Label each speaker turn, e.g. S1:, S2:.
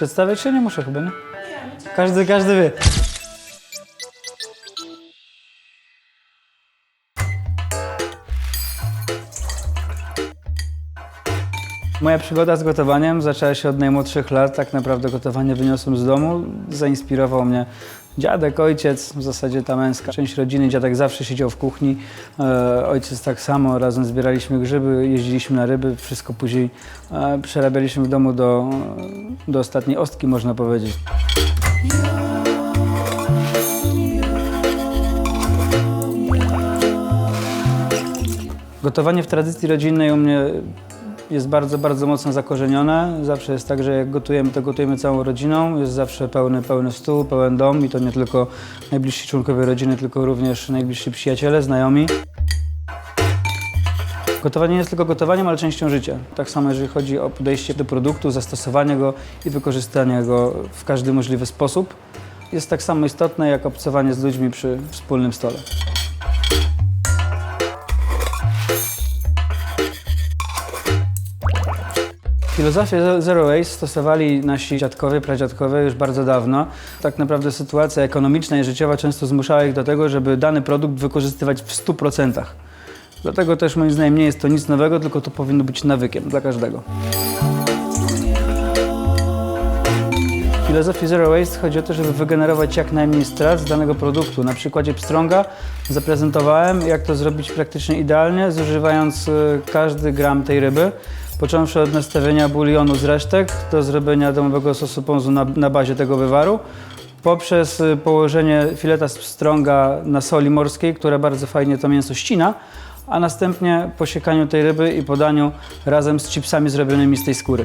S1: Przedstawiać się nie muszę chyba, nie? Każdy, każdy wie. Moja przygoda z gotowaniem zaczęła się od najmłodszych lat. Tak naprawdę gotowanie wyniosłem z domu. Zainspirował mnie dziadek, ojciec, w zasadzie ta męska część rodziny. Dziadek zawsze siedział w kuchni, e, ojciec tak samo. Razem zbieraliśmy grzyby, jeździliśmy na ryby. Wszystko później e, przerabialiśmy w domu do, do ostatniej ostki, można powiedzieć. Gotowanie w tradycji rodzinnej u mnie jest bardzo, bardzo mocno zakorzenione. Zawsze jest tak, że jak gotujemy, to gotujemy całą rodziną. Jest zawsze pełny, pełny stół, pełen dom i to nie tylko najbliżsi członkowie rodziny, tylko również najbliżsi przyjaciele, znajomi. Gotowanie nie jest tylko gotowaniem, ale częścią życia. Tak samo jeżeli chodzi o podejście do produktu, zastosowanie go i wykorzystanie go w każdy możliwy sposób. Jest tak samo istotne jak obcowanie z ludźmi przy wspólnym stole. Filozofię Zero Waste stosowali nasi dziadkowie, pradziadkowie już bardzo dawno. Tak naprawdę sytuacja ekonomiczna i życiowa często zmuszała ich do tego, żeby dany produkt wykorzystywać w 100%. Dlatego też moim zdaniem nie jest to nic nowego, tylko to powinno być nawykiem dla każdego. W filozofii Zero Waste chodzi o to, żeby wygenerować jak najmniej strat z danego produktu. Na przykładzie pstrąga zaprezentowałem, jak to zrobić praktycznie idealnie, zużywając y, każdy gram tej ryby. Począwszy od nastawienia bulionu z resztek do zrobienia domowego sosu ponzu na, na bazie tego wywaru, poprzez y, położenie fileta z pstrąga na soli morskiej, która bardzo fajnie to mięso ścina, a następnie posiekaniu tej ryby i podaniu razem z chipsami zrobionymi z tej skóry.